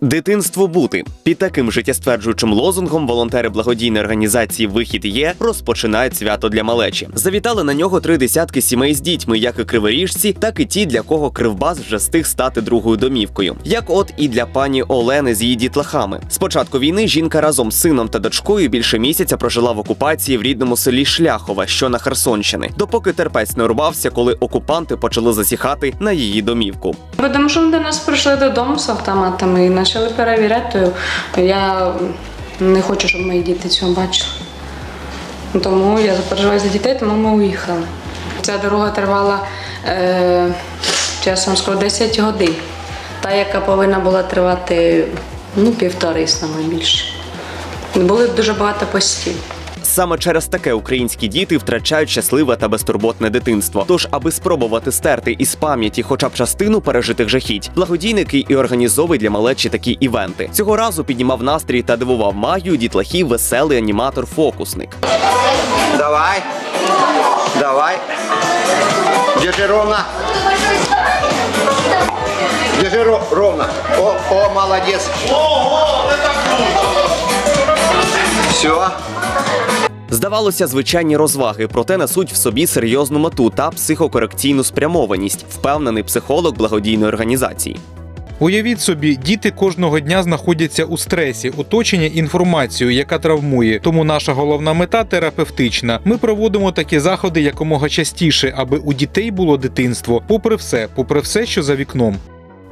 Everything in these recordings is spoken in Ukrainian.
Дитинство бути під таким життєстверджуючим лозунгом волонтери благодійної організації Вихід є розпочинають свято для малечі. Завітали на нього три десятки сімей з дітьми, як і криворіжці, так і ті, для кого кривбас вже встиг стати другою домівкою. Як от і для пані Олени з її дітлахами. З початку війни жінка разом з сином та дочкою більше місяця прожила в окупації в рідному селі Шляхова, що на Херсонщини, допоки терпець не рубався, коли окупанти почали засіхати на її домівку. Тому що вони до нас прийшли додому з автоматами і почали перевіряти. то Я не хочу, щоб мої діти цього бачили. Тому я переживаю за дітей, тому ми уїхали. Ця дорога тривала е, часом скоро 10 годин. Та, яка повинна була тривати ну, півтори саме більше. Були дуже багато постів. Саме через таке українські діти втрачають щасливе та безтурботне дитинство. Тож, аби спробувати стерти із пам'яті хоча б частину пережитих жахіть, благодійники і організовують для малечі такі івенти. Цього разу піднімав настрій та дивував магію дітлахів веселий аніматор-фокусник. Давай. Давай. Держи ровно. Держи ро- ровно. О, о, молодец. Все. Здавалося, звичайні розваги, проте несуть в собі серйозну мету та психокорекційну спрямованість, впевнений психолог благодійної організації. Уявіть собі, діти кожного дня знаходяться у стресі, оточення інформацією, яка травмує. Тому наша головна мета терапевтична. Ми проводимо такі заходи якомога частіше, аби у дітей було дитинство, попри все, попри все, що за вікном.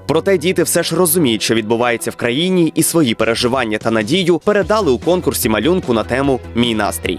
Проте діти все ж розуміють, що відбувається в країні, і свої переживання та надію передали у конкурсі малюнку на тему Мій настрій.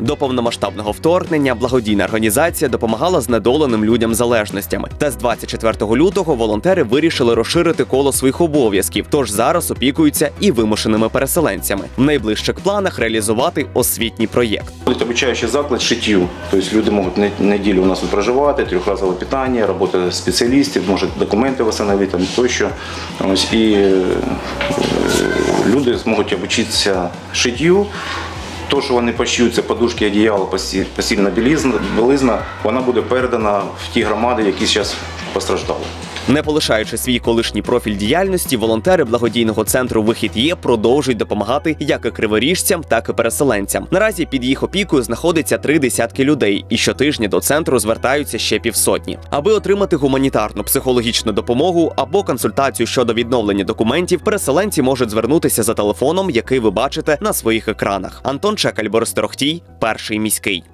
До повномасштабного вторгнення благодійна організація допомагала знедоленим людям залежностями. Та з 24 лютого волонтери вирішили розширити коло своїх обов'язків. Тож зараз опікуються і вимушеними переселенцями. В найближчих планах реалізувати освітній проєкт. Будет обучающий заклад шитью. То есть люди могут не- неділю у нас проживати, трьохразове питання, робота спеціалістів, можуть документи встановити тощо. Ось, і е, люди зможуть обучитися шиттю. То, що вони пошиють, це подушки, одіяло, посільна білизна, вона буде передана в ті громади, які зараз постраждали. Не полишаючи свій колишній профіль діяльності, волонтери благодійного центру Вихід є продовжують допомагати як і криворіжцям, так і переселенцям. Наразі під їх опікою знаходиться три десятки людей, і щотижня до центру звертаються ще півсотні. Аби отримати гуманітарну психологічну допомогу або консультацію щодо відновлення документів, переселенці можуть звернутися за телефоном, який ви бачите на своїх екранах. Антон Чекаль, Борис перший міський.